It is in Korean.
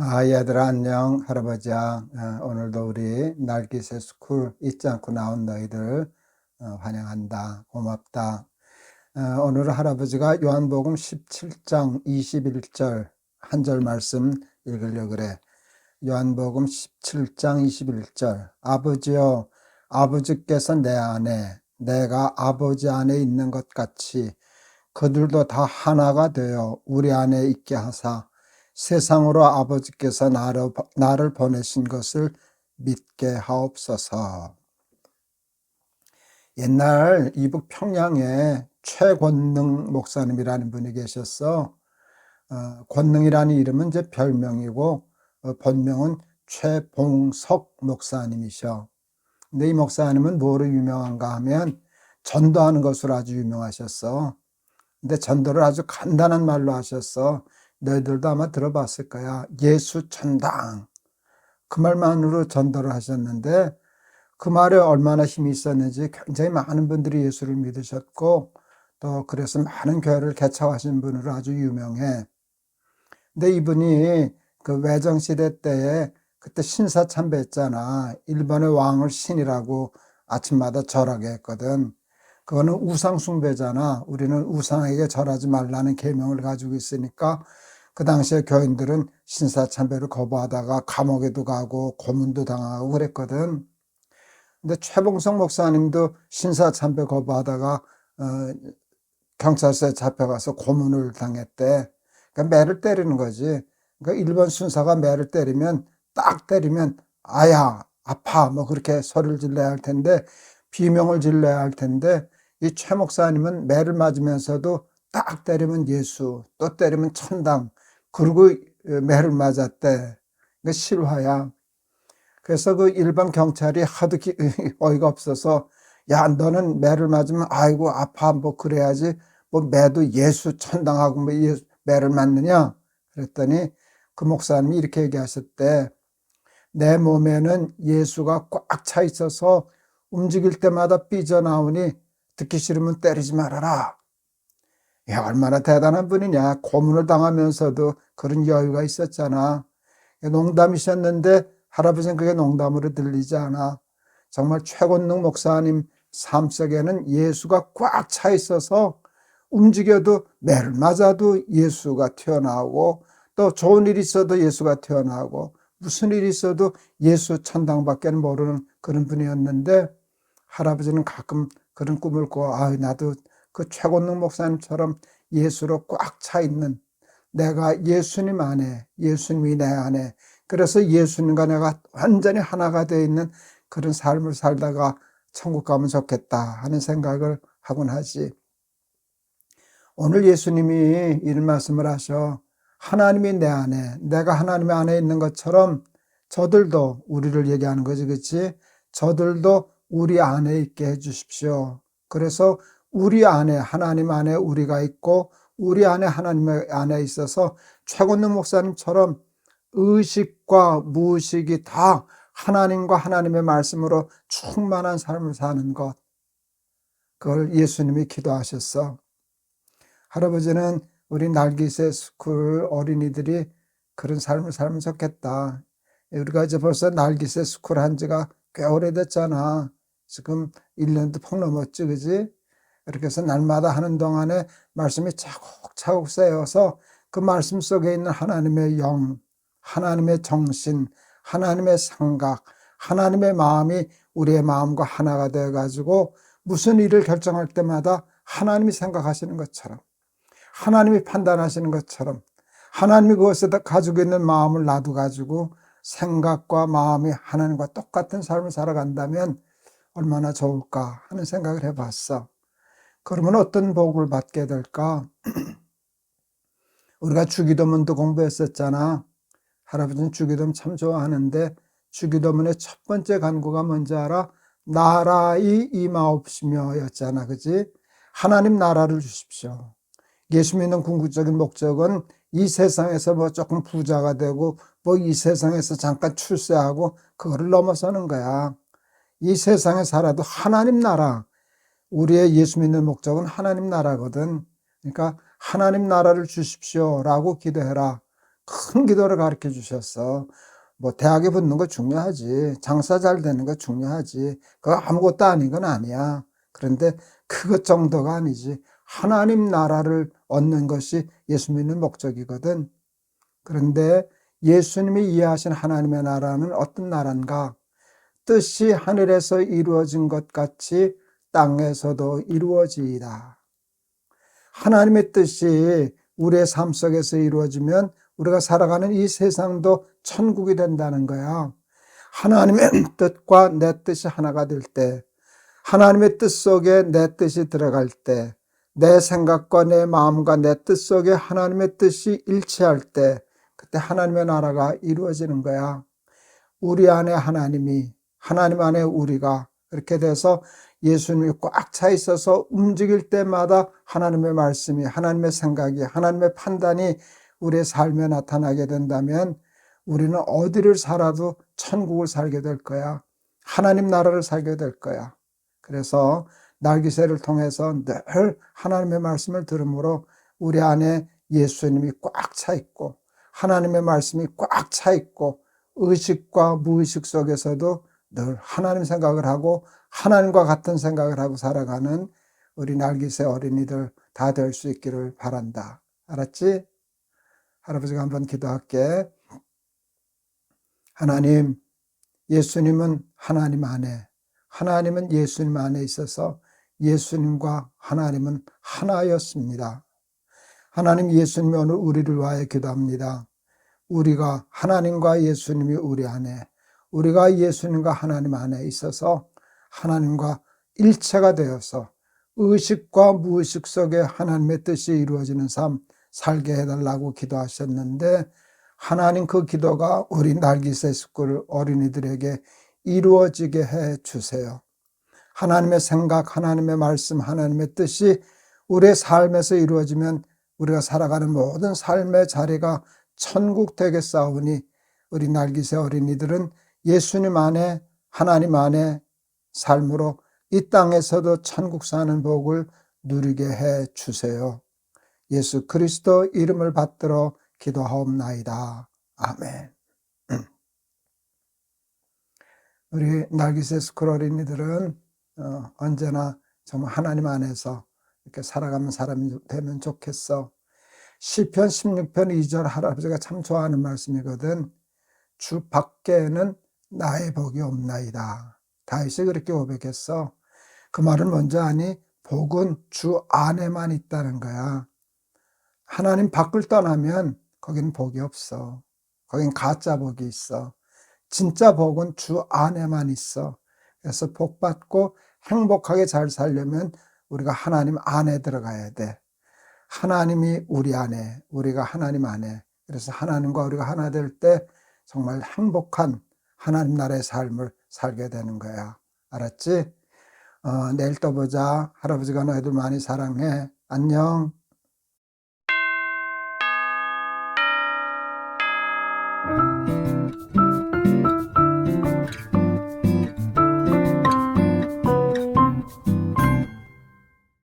아, 얘들아, 안녕. 할아버지야. 어, 오늘도 우리 날기새 스쿨 잊지 않고 나온 너희들 어, 환영한다. 고맙다. 어, 오늘 할아버지가 요한복음 17장 21절 한 절 말씀 읽으려 그래. 요한복음 17장 21절. 아버지여, 아버지께서 내 안에, 내가 아버지 안에 있는 것 같이 그들도 다 하나가 되어 우리 안에 있게 하사 세상으로 아버지께서 나를, 보내신 것을 믿게 하옵소서. 옛날 이북 평양에 최권능 목사님이라는 분이 계셨어. 어, 권능이라는 이름은 이제 별명이고 어, 본명은 최봉석 목사님이셔. 근데 이 목사님은 뭐로 유명한가 하면 전도하는 것으로 아주 유명하셨어. 근데 전도를 아주 간단한 말로 하셨어. 너희들도 아마 들어봤을 거야. 예수 천당. 그 말만으로 전도를 하셨는데 그 말에 얼마나 힘이 있었는지 굉장히 많은 분들이 예수를 믿으셨고 또 그래서 많은 교회를 개척하신 분으로 아주 유명해. 근데 이분이 그 외정시대 때에 그때 신사참배했잖아. 일본의 왕을 신이라고 아침마다 절하게 했거든. 그거는 우상숭배잖아. 우리는 우상에게 절하지 말라는 계명을 가지고 있으니까 그 당시에 교인들은 신사참배를 거부하다가 감옥에도 가고 고문도 당하고 그랬거든. 근데 최봉성 목사님도 신사참배 거부하다가 어, 경찰서에 잡혀가서 고문을 당했대. 그러니까 매를 때리는 거지. 그러니까 일본 순사가 매를 때리면 딱 때리면 아야 아파 뭐 그렇게 소리를 질러야 할 텐데 비명을 질러야 할 텐데 이 최 목사님은 매를 맞으면서도 딱 때리면 예수 또 때리면 천당 그리고 매를 맞았대. 그 실화야. 그래서 그 일반 경찰이 하도 기, 어이가 없어서 야 너는 매를 맞으면 아이고 아파. 뭐 그래야지. 뭐 매도 예수 천당하고 뭐 예수, 매를 맞느냐? 그랬더니 그 목사님이 이렇게 얘기하셨대. 내 몸에는 예수가 꽉 차 있어서 움직일 때마다 삐져나오니 듣기 싫으면 때리지 말아라 야, 얼마나 대단한 분이냐. 고문을 당하면서도 그런 여유가 있었잖아. 농담이셨는데 할아버지는 그게 농담으로 들리지 않아. 정말 최곤능 목사님 삶 속에는 예수가 꽉 차 있어서 움직여도 매를 맞아도 예수가 튀어나오고 또 좋은 일 있어도 예수가 튀어나오고 무슨 일 있어도 예수 천당밖에 모르는 그런 분이었는데 할아버지는 가끔 그런 꿈을 꿔. 아, 나도 그 최곤능 목사님처럼 예수로 꽉 차 있는 내가 예수님 안에, 예수님이 내 안에, 그래서 예수님과 내가 완전히 하나가 되어 있는 그런 삶을 살다가 천국 가면 좋겠다 하는 생각을 하곤 하지. 오늘 예수님이 이런 말씀을 하셔. 하나님이 내 안에, 내가 하나님 안에 있는 것처럼 저들도 우리를 얘기하는 거지, 그치? 저들도 우리 안에 있게 해 주십시오. 그래서 우리 안에 하나님 안에 우리가 있고 우리 안에 하나님 안에 있어서 최고는 목사님처럼 의식과 무의식이 다 하나님과 하나님의 말씀으로 충만한 삶을 사는 것. 그걸 예수님이 기도하셨어. 할아버지는 우리 날기새 스쿨 어린이들이 그런 삶을 살면 좋겠다. 우리가 이제 벌써 날기새 스쿨 한 지가 꽤 오래됐잖아. 지금 1년도 폭 넘었지, 그지? 이렇게 해서 날마다 하는 동안에 말씀이 차곡차곡 쌓여서 그 말씀 속에 있는 하나님의 영, 하나님의 정신, 하나님의 생각, 하나님의 마음이 우리의 마음과 하나가 되어 가지고 무슨 일을 결정할 때마다 하나님이 생각하시는 것처럼 하나님이 판단하시는 것처럼 하나님이 그것에다 가지고 있는 마음을 놔두 가지고 생각과 마음이 하나님과 똑같은 삶을 살아간다면 얼마나 좋을까 하는 생각을 해봤어. 그러면 어떤 복을 받게 될까? 우리가 주기도문도 공부했었잖아. 할아버지는 주기도문 참 좋아하는데 주기도문의 첫 번째 간구가 뭔지 알아? 나라의 임하옵시며 였잖아. 그지? 하나님 나라를 주십시오. 예수 믿는 궁극적인 목적은 이 세상에서 뭐 조금 부자가 되고 뭐 이 세상에서 잠깐 출세하고 그거를 넘어서는 거야. 이 세상에 살아도 하나님 나라, 우리의 예수 믿는 목적은 하나님 나라거든. 그러니까 하나님 나라를 주십시오라고 기도해라. 큰 기도를 가르쳐 주셨어. 뭐 대학에 붙는 거 중요하지. 장사 잘 되는 거 중요하지. 그거 아무것도 아닌 건 아니야. 그런데 그것 정도가 아니지. 하나님 나라를 얻는 것이 예수 믿는 목적이거든. 그런데 예수님이 이해하신 하나님의 나라는 어떤 나라인가? 뜻이 하늘에서 이루어진 것 같이 땅에서도 이루어지이다. 하나님의 뜻이 우리의 삶 속에서 이루어지면 우리가 살아가는 이 세상도 천국이 된다는 거야. 하나님의 뜻과 내 뜻이 하나가 될 때, 하나님의 뜻 속에 내 뜻이 들어갈 때, 내 생각과 내 마음과 내 뜻 속에 하나님의 뜻이 일치할 때, 그때 하나님의 나라가 이루어지는 거야. 우리 안에 하나님이, 하나님 안에 우리가 그렇게 돼서 예수님이 꽉 차 있어서 움직일 때마다 하나님의 말씀이, 하나님의 생각이, 하나님의 판단이 우리의 삶에 나타나게 된다면 우리는 어디를 살아도 천국을 살게 될 거야. 하나님 나라를 살게 될 거야. 그래서 날기새를 통해서 늘 하나님의 말씀을 들으므로 우리 안에 예수님이 꽉 차 있고 하나님의 말씀이 꽉 차 있고 의식과 무의식 속에서도 늘 하나님 생각을 하고 하나님과 같은 생각을 하고 살아가는 우리 날기새 어린이들 다 될 수 있기를 바란다. 알았지? 할아버지가 한번 기도할게. 하나님, 예수님은 하나님 안에, 하나님은 예수님 안에 있어서 예수님과 하나님은 하나였습니다. 하나님 예수님이 오늘 우리를 위하여 기도합니다. 우리가 하나님과 예수님이 우리 안에, 우리가 예수님과 하나님 안에 있어서 하나님과 일체가 되어서 의식과 무의식 속에 하나님의 뜻이 이루어지는 삶 살게 해달라고 기도하셨는데 하나님 그 기도가 우리 날기새 스쿨 어린이들에게 이루어지게 해 주세요. 하나님의 생각, 하나님의 말씀, 하나님의 뜻이 우리의 삶에서 이루어지면 우리가 살아가는 모든 삶의 자리가 천국 되겠사오니 우리 날기새 어린이들은 예수님 안에 하나님 안에 삶으로 이 땅에서도 천국 사는 복을 누리게 해 주세요. 예수 그리스도 이름을 받들어 기도하옵나이다. 아멘. 우리 날기새 스쿨 어린이들은 어, 언제나 정말 하나님 안에서 이렇게 살아가는 사람이 되면 좋겠어. 시편 16편 2절 할아버지가 참 좋아하는 말씀이거든. 주 밖에는 나의 복이 없나이다. 다윗이 그렇게 고백했어. 그 말은 뭔지 아니? 복은 주 안에만 있다는 거야. 하나님 밖을 떠나면 거기는 복이 없어. 거긴 가짜 복이 있어. 진짜 복은 주 안에만 있어. 그래서 복 받고 행복하게 잘 살려면 우리가 하나님 안에 들어가야 돼. 하나님이 우리 안에, 우리가 하나님 안에. 그래서 하나님과 우리가 하나 될 때 정말 행복한 하나님 나라의 삶을 살게 되는 거야. 알았지? 어, 내일 또 보자. 할아버지가 너희들 많이 사랑해. 안녕.